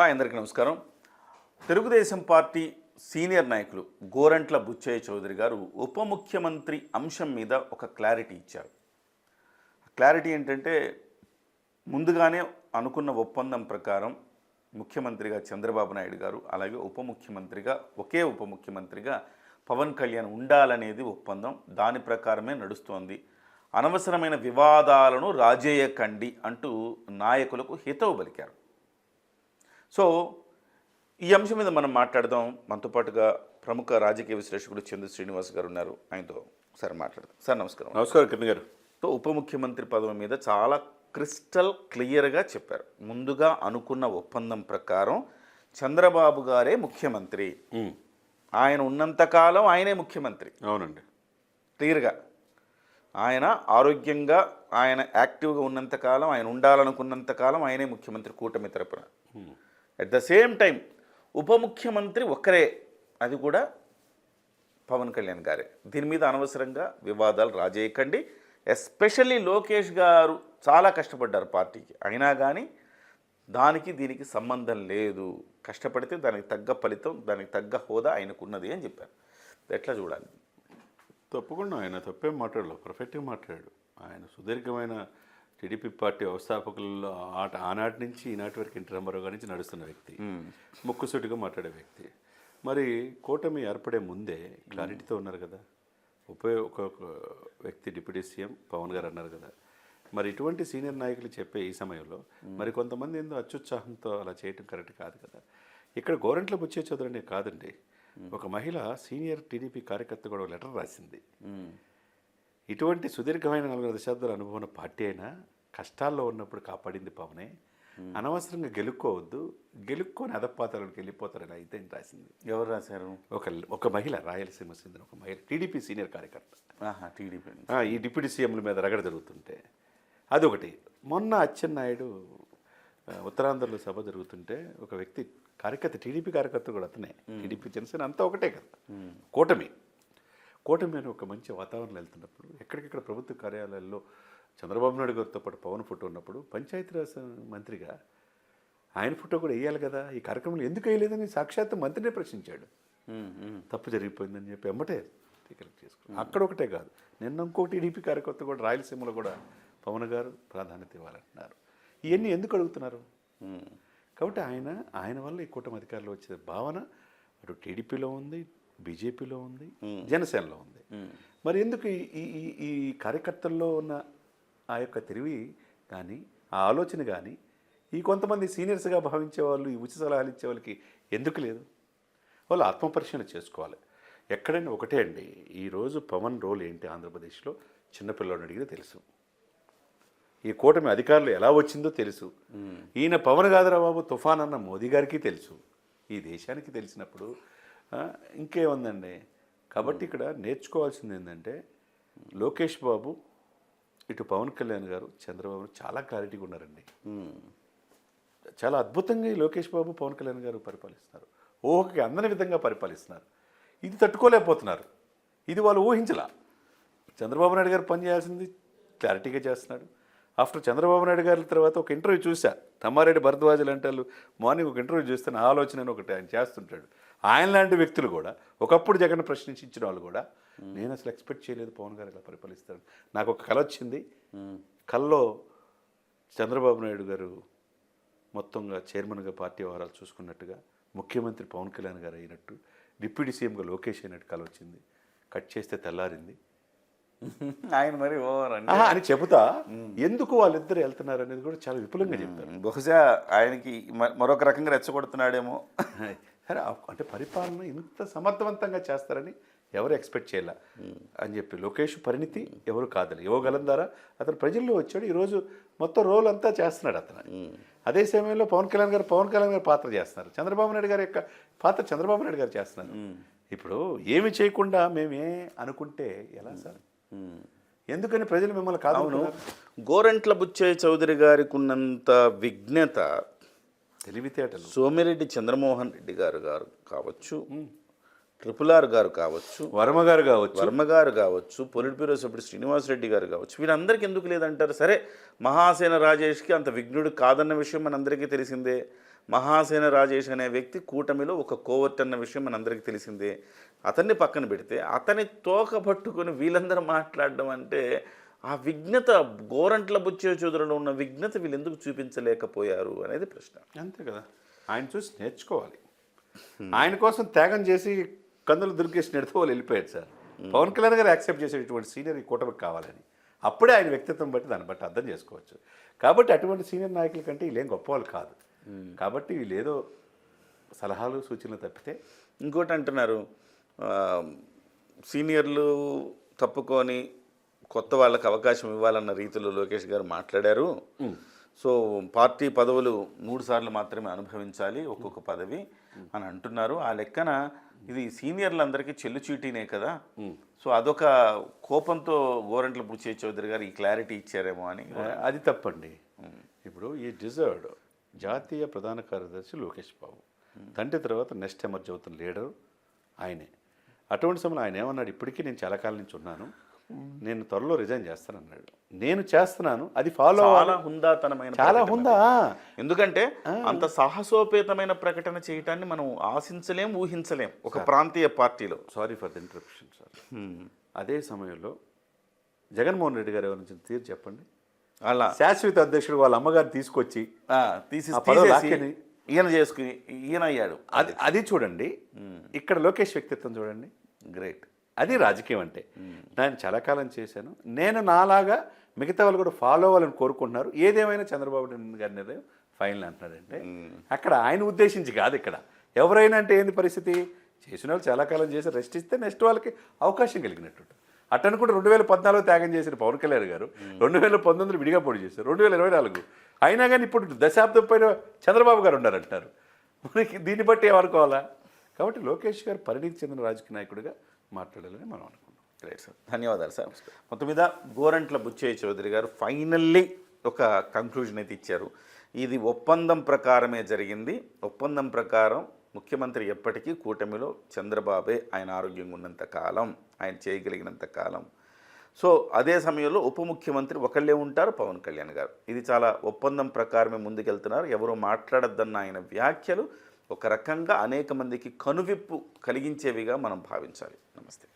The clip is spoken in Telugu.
హాయ్ అందరికీ నమస్కారం. తెలుగుదేశం పార్టీ సీనియర్ నాయకులు గోరంట్ల బుచ్చయ్య చౌదరి గారు ఉప ముఖ్యమంత్రి అంశం మీద ఒక క్లారిటీ ఇచ్చారు. క్లారిటీ ఏంటంటే ముందుగానే అనుకున్న ఒప్పందం ప్రకారం ముఖ్యమంత్రిగా చంద్రబాబు నాయుడు గారు అలాగే ఉప ముఖ్యమంత్రిగా ఒకే ఉప ముఖ్యమంత్రిగా పవన్ కళ్యాణ్ ఉండాలనేది ఒప్పందం. దాని ప్రకారమే నడుస్తోంది. అనవసరమైన వివాదాలను రాజేయకండి అంటూ నాయకులకు హితవు పలికారు. సో ఈ అంశం మీద మనం మాట్లాడదాం. మనతో పాటుగా ప్రముఖ రాజకీయ విశ్లేషకుడు చంద్ర శ్రీనివాస్ గారు ఉన్నారు. ఆయనతో సార్ మాట్లాడదాం. సార్ నమస్కారం. నమస్కారం కిరణ్ గారు. సో ఉప ముఖ్యమంత్రి పదవి మీద చాలా క్రిస్టల్ క్లియర్గా చెప్పారు. ముందుగా అనుకున్న ఒప్పందం ప్రకారం చంద్రబాబు గారే ముఖ్యమంత్రి. ఆయన ఉన్నంతకాలం ఆయనే ముఖ్యమంత్రి. అవునండి. క్లియర్గా. ఆయన ఆరోగ్యంగా ఆయన యాక్టివ్గా ఉన్నంతకాలం ఆయన ఉండాలనుకున్నంతకాలం ఆయనే ముఖ్యమంత్రి కూటమి తరపున. అట్ ద సేమ్ టైం ఉప ముఖ్యమంత్రి ఒక్కరే అది కూడా పవన్ కళ్యాణ్ గారే. దీని మీద అనవసరంగా వివాదాలు రాజేయకండి. ఎస్పెషల్లీ లోకేష్ గారు చాలా కష్టపడ్డారు పార్టీకి. అయినా కానీ దానికి దీనికి సంబంధం లేదు. కష్టపడితే దానికి తగ్గ ఫలితం దానికి తగ్గ హోదా ఆయనకు ఉన్నది అని చెప్పారు. ఎట్లా చూడాలి? తప్పకుండా ఆయన తప్పేం మాట్లాడలేదు. పర్ఫెక్ట్గా మాట్లాడాడు. ఆయన సుదీర్ఘమైన టీడీపీ పార్టీ వ్యవస్థాపకులలో ఆట ఆనాటి నుంచి ఈనాటి వరకు ఎన్టీ రామారావు గారి నుంచి నడుస్తున్న వ్యక్తి ముక్కుసూటిగా మాట్లాడే వ్యక్తి. మరి కూటమి ఏర్పడే ముందే క్లారిటీతో ఉన్నారు కదా. ఉప ఒక వ్యక్తి డిప్యూటీ సీఎం పవన్ గారు అన్నారు కదా. మరి ఇటువంటి సీనియర్ నాయకులు చెప్పే ఈ సమయంలో మరి కొంతమంది ఏందో అత్యుత్సాహంతో అలా చేయటం కరెక్ట్ కాదు కదా. ఇక్కడ గోరంట్ల బుచ్చే చదువులనే కాదండి. ఒక మహిళ సీనియర్ టీడీపీ కార్యకర్త కూడా ఒక లెటర్ రాసింది. ఇటువంటి సుదీర్ఘమైన నలుగురు దశాబ్దాల అనుభవం ఉన్న పార్టీ అయినా కష్టాల్లో ఉన్నప్పుడు కాపాడింది పవనే. అనవసరంగా గెలుక్కోవద్దు గెలుక్కొని అదపాతాలకు వెళ్ళిపోతారని అయితే రాసింది. ఎవరు రాశారు? ఒక ఒక మహిళ రాయలసీమ చెందిన ఒక మహిళ టీడీపీ సీనియర్ కార్యకర్త. టీడీపీ ఈ డిప్యూటీ సీఎంల మీద రగడ జరుగుతుంటే అదొకటి. మొన్న అచ్చెన్నాయుడు ఉత్తరాంధ్రలో సభ జరుగుతుంటే ఒక వ్యక్తి కార్యకర్త టీడీపీ కార్యకర్త కూడా అతనే. టీడీపీ జనసేన అంతా ఒకటే కదా. కూటమి. కూటమి అని ఒక మంచి వాతావరణం వెళ్తున్నప్పుడు ఎక్కడికెక్కడ ప్రభుత్వ కార్యాలయాల్లో చంద్రబాబు నాయుడు గారితో పాటు పవన్ ఫోటో ఉన్నప్పుడు పంచాయతీరాజ్ మంత్రిగా ఆయన ఫోటో కూడా వేయాలి కదా ఈ కార్యక్రమంలో ఎందుకు వేయలేదని సాక్షాత్ మంత్రినే ప్రశ్నించాడు. తప్పు జరిగిపోయిందని చెప్పి ఎమ్మటే కలెక్ట్ చేసుకున్నాం అక్కడ ఒకటే కాదు నిన్న ఇంకో టీడీపీ కార్యకర్త కూడా రాయలసీమలో కూడా పవన్ గారు ప్రాధాన్యత ఇవ్వాలంటున్నారు. ఇవన్నీ ఎందుకు అడుగుతున్నారు? కాబట్టి ఆయన ఆయన వల్ల ఈ కూటమి అధికారులు వచ్చే భావన అటు టీడీపీలో ఉంది బీజేపీలో ఉంది జనసేనలో ఉంది. మరి ఎందుకు ఈ- ఈ కార్యకర్తల్లో ఉన్న ఆ యొక్క తెలివి కానీ ఆ ఆలోచన కానీ ఈ కొంతమంది సీనియర్స్గా భావించే వాళ్ళు ఈ ఉచిత సలహాలు ఇచ్చే వాళ్ళకి ఎందుకు లేదు? వాళ్ళు ఆత్మపరిశీలన చేసుకోవాలి. ఎక్కడైనా ఒకటే అండి ఈరోజు పవన్ రోల్ ఏంటి ఆంధ్రప్రదేశ్లో? చిన్నపిల్లడిని అడిగితే తెలుసు. ఈ కూటమి అధికారులు ఎలా వచ్చిందో తెలుసు. ఈయన పవన్ కాదురా బాబు తుఫాన్ అన్న మోదీ గారికి తెలుసు. ఈ దేశానికి తెలిసినప్పుడు ఇంకేముందండి కాబట్టి ఇక్కడ నేర్చుకోవాల్సింది ఏంటంటే లోకేష్ బాబు ఇటు పవన్ కళ్యాణ్ గారు చంద్రబాబు చాలా క్లారిటీగా ఉన్నారండి. చాలా అద్భుతంగా ఈ లోకేష్ బాబు పవన్ కళ్యాణ్ గారు పరిపాలిస్తున్నారు. ఊహకి అందని విధంగా పరిపాలిస్తున్నారు. ఇది తట్టుకోలేకపోతున్నారు. ఇది వాళ్ళు ఊహించలా. చంద్రబాబు నాయుడు గారు పని చేయాల్సింది క్లారిటీగా చేస్తున్నాడు. ఆఫ్టర్ చంద్రబాబు నాయుడు గారి తర్వాత ఒక ఇంటర్వ్యూ చూసా తమ్మారెడ్డి భరద్వాజ లాంటి వాళ్ళు మార్నింగ్ ఒక ఇంటర్వ్యూ చూస్తే నా ఆలోచన ఒకటి ఆయన చేస్తుంటాడు. ఆయన లాంటి వ్యక్తులు కూడా ఒకప్పుడు జగన్ ప్రశ్నించిన వాళ్ళు కూడా నేను అసలు ఎక్స్పెక్ట్ చేయలేదు పవన్ గారు ఇలా పరిపాలిస్తాడు నాకు ఒక కళ వచ్చింది. కల్లో చంద్రబాబు నాయుడు గారు మొత్తంగా చైర్మన్గా పార్టీ వ్యవహారాలు చూసుకున్నట్టుగా ముఖ్యమంత్రి పవన్ కళ్యాణ్ గారు అయినట్టు డిప్యూటీ సీఎంగా లోకేష్ అయినట్టు కల వచ్చింది. కట్ చేస్తే తెల్లారింది. ఆయన మరి ఓవర్ అండి అని చెబుతా? ఎందుకు వాళ్ళిద్దరు వెళ్తున్నారు అనేది కూడా చాలా విపులంగా చెప్తారు. బహుశా ఆయనకి మరొక రకంగా రెచ్చగొడుతున్నాడేమో. సరే అంటే పరిపాలన ఇంత సమర్థవంతంగా చేస్తారని ఎవరు ఎక్స్పెక్ట్ చేయాల. అని చెప్పి లోకేష్ పరిణితి ఎవరు కాదని ఇవ్వగలందారా అతను ప్రజల్లో వచ్చాడు ఈరోజు మొత్తం రోల్ అంతా చేస్తున్నాడు అతను. అదే సమయంలో పవన్ కళ్యాణ్ గారు పవన్ కళ్యాణ్ గారు పాత్ర చేస్తున్నారు. చంద్రబాబు నాయుడు గారి యొక్క పాత్ర చంద్రబాబు నాయుడు గారు చేస్తున్నారు. ఇప్పుడు ఏమి చేయకుండా మేమే అనుకుంటే ఎలా సార్? ఎందుకని ప్రజలు మిమ్మల్ని కాదు గోరంట్ల బుచ్చయ్య చౌదరి గారికి ఉన్నంత విఘ్నత తెలివితేటలు. సోమిరెడ్డి చంద్రమోహన్ రెడ్డి గారు గారు కావచ్చు. ట్రిపుల్ ఆర్ గారు కావచ్చు వర్మ గారు కావచ్చు. వర్మ గారు కావచ్చు పొలిట్ బ్యూరో సభ్యుడు శ్రీనివాసరెడ్డి గారు కావచ్చు వీళ్ళందరికీ ఎందుకు లేదంటారు? సరే మహాసేన రాజేష్కి అంత విఘ్నుడు కాదన్న విషయం మనందరికీ తెలిసిందే. మహాసేన రాజేష్ అనే వ్యక్తి కూటమిలో ఒక కోవర్ట్ అన్న విషయం మనందరికీ తెలిసిందే. అతన్ని పక్కన పెడితే అతని తోక పట్టుకొని వీళ్ళందరూ మాట్లాడడం అంటే ఆ విఘ్నత గోరంట్ల బుచ్చే చౌదరిలో ఉన్న విఘ్నత వీళ్ళు ఎందుకు చూపించలేకపోయారు అనేది ప్రశ్న. అంతే కదా. ఆయన చూసి నేర్చుకోవాలి. ఆయన కోసం త్యాగం చేసి కందులు దుర్గేసి నెడితే వాళ్ళు వెళ్ళిపోయారు సార్. పవన్ కళ్యాణ్ గారు యాక్సెప్ట్ చేసేటటువంటి సీనియర్ ఈ కూటమికి కావాలని. అప్పుడే ఆయన వ్యక్తిత్వం బట్టి దాన్ని బట్టి అర్థం చేసుకోవచ్చు. కాబట్టి అటువంటి సీనియర్ నాయకుల కంటే వీళ్ళేం గొప్ప వాళ్ళు కాదు. కాబట్టి వీళ్ళు ఏదో సలహాలు సూచనలు తప్పితే ఇంకోటి అంటున్నారు సీనియర్లు తప్పుకొని కొత్త వాళ్ళకి అవకాశం ఇవ్వాలన్న రీతిలో లోకేష్ గారు మాట్లాడారు. సో పార్టీ పదవులు మూడు సార్లు మాత్రమే అనుభవించాలి ఒక్కొక్క పదవి అని అంటున్నారు. ఆ లెక్కన ఇది సీనియర్లందరికీ చెల్లు చీటీనే కదా. సో అదొక కోపంతో గోరంట్ల బుచ్చే చౌదరి గారు ఈ క్లారిటీ ఇచ్చారేమో అని అది తప్పండి. ఇప్పుడు ఈ డిజర్వ్డ్ జాతీయ ప్రధాన కార్యదర్శి లోకేష్ బాబు. తండ్రి తర్వాత నెక్స్ట్ ఎమర్జ్ అవుతున్న లీడరు ఆయనే. అటువంటి సమయంలో ఆయన ఏమన్నాడు? ఇప్పటికీ నేను చాలా కాలం నుంచి ఉన్నాను. నేను త్వరలో రిజైన్ చేస్తానన్నాడు. నేను చేస్తున్నాను అది ఫాలో చాలా హుందాతనమైన చాలా. ఉందా ఎందుకంటే అంత సాహసోపేతమైన ప్రకటన చేయటాన్ని మనం ఆశించలేం ఊహించలేం ఒక ప్రాంతీయ పార్టీలో. Sorry for the interruption sir అదే సమయంలో జగన్మోహన్ రెడ్డి గారు ఎవరి నుంచి తీరు చెప్పండి. అలా. శాశ్వత అధ్యక్షుడు వాళ్ళ అమ్మగారు తీసుకొచ్చి తీసి. ఈయన చేసుకుని ఈయన అయ్యాడు. అది అది చూడండి. ఇక్కడ లోకేష్ వ్యక్తిత్వం చూడండి. గ్రేట్ అది రాజకీయం అంటే. నేను చాలా కాలం చేశాను. నేను నాలాగా మిగతా వాళ్ళు కూడా ఫాలో అవ్వాలని కోరుకుంటున్నారు. ఏదేమైనా చంద్రబాబు నాయుడు గారి నిర్ణయం ఫైనల్ అంటున్నాడంటే అక్కడ ఆయన ఉద్దేశించి కాదు ఇక్కడ. ఎవరైనా అంటే ఏంది పరిస్థితి? చేసిన వాళ్ళు చాలా కాలం చేసి రెస్ట్ ఇస్తే నెక్స్ట్ వాళ్ళకి అవకాశం కలిగినట్టు అట్ట అనుకుంటే రెండు వేల పద్నాలుగు త్యాగం చేసిన పవన్ కళ్యాణ్ గారు రెండు వేల పంతొమ్మిదిలో విడిగా పోటీ చేశారు. రెండు వేల ఇరవై నాలుగు. అయినా కానీ ఇప్పుడు దశాబ్దం పైన చంద్రబాబు గారు ఉన్నారంటారు మనకి దీన్ని బట్టి ఏమనుకోవాలా? కాబట్టి లోకేష్ గారు పరిణితి చెందిన రాజకీయ నాయకుడిగా మాట్లాడాలని మనం అనుకున్నాం రైట్ సార్ ధన్యవాదాలు సార్ మొత్తం మీద గోరంట్ల బుచ్చయ్య చౌదరి గారు ఫైనల్లీ ఒక కంక్లూజన్ అయితే ఇచ్చారు. ఇది ఒప్పందం ప్రకారమే జరిగింది. ఒప్పందం ప్రకారం ముఖ్యమంత్రి ఎప్పటికీ కూటమిలో చంద్రబాబే ఆయన ఆరోగ్యంగా ఉన్నంత కాలం ఆయన చేయగలిగినంత కాలం. సో అదే సమయంలో ఉప ముఖ్యమంత్రి ఒకళ్ళే ఉంటారు పవన్ కళ్యాణ్ గారు. ఇది చాలా ఒప్పందం ప్రకారమే ముందుకెళ్తున్నారు. ఎవరు మాట్లాడద్దన్న ఆయన వ్యాఖ్యలు ఒక రకంగా అనేక మందికి కనువిప్పు కలిగించేవిగా మనం భావించాలి. Mistake.